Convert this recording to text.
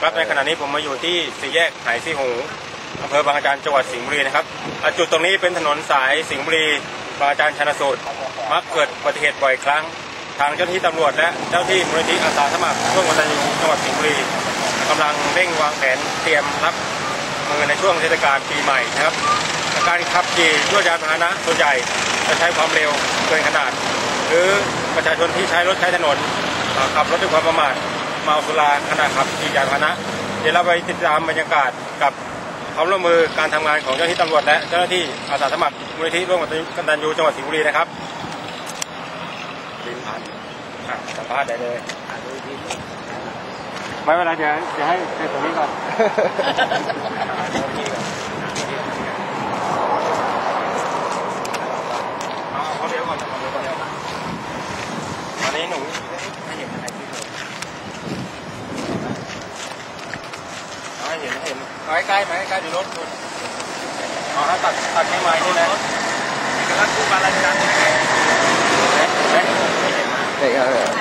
ครับในขณะนี้ผมมาอยู่ที่สี่แยกไหซี่หูอำเภอบางอาจารย์จังหวัดสิงห์บุรีนะครับจุดตรงนี้เป็นถนนสายสิงห์บุรีบางอาจารย์ชนสูตรมักเกิดอุบัติเหตุบ่อยครั้ง ทางเจ้าหน้าที่ตำรวจและเจ้าที่มูลนิธิอาสาสมัครร่วมกันตันยูจังหวัดสิงห์บุรีกำลังเร่งวางแผนเตรียมรับมือในช่วงเทศกาลปีใหม่นะครับการขับขี่ด้วยยานพาหนะส่วนใหญ่จะใช้ความเร็วเกินขนาด หรือประชาชนที่ใช้รถใช้ถนนขับรถด้วยความประมาท เมาสุราขณะขับขี่ยานพาหนะ เดี๋ยวเราไปติดตามบรรยากาศกับความร่วมมือการทำงานของเจ้าหน้าที่ตำรวจและเจ้าหน้าที่อาสาสมัครมูลนิธิร่วมกันตันยูจังหวัดสิงห์บุรีนะครับลินพันธ์อะสัมภาษณ์ได้เลยไม่เป็นไรเดี๋ยวเดี๋ยวให้เดี๋ยวตรงนี้ก่อนเอาเขาเดี๋ยวก่อนเอาเดี๋ยวก่อนเดี๋ยวตอนนี้หนูให้เห็นอะไรที่เลยเอาให้เห็นให้เห็นเอาใกล้ๆไปใกล้ๆดูรถดูเอาให้ตัดตัดให้ไม้นี่นะเอกลักษณ์คู่บาลานซ์กันเด็กครับ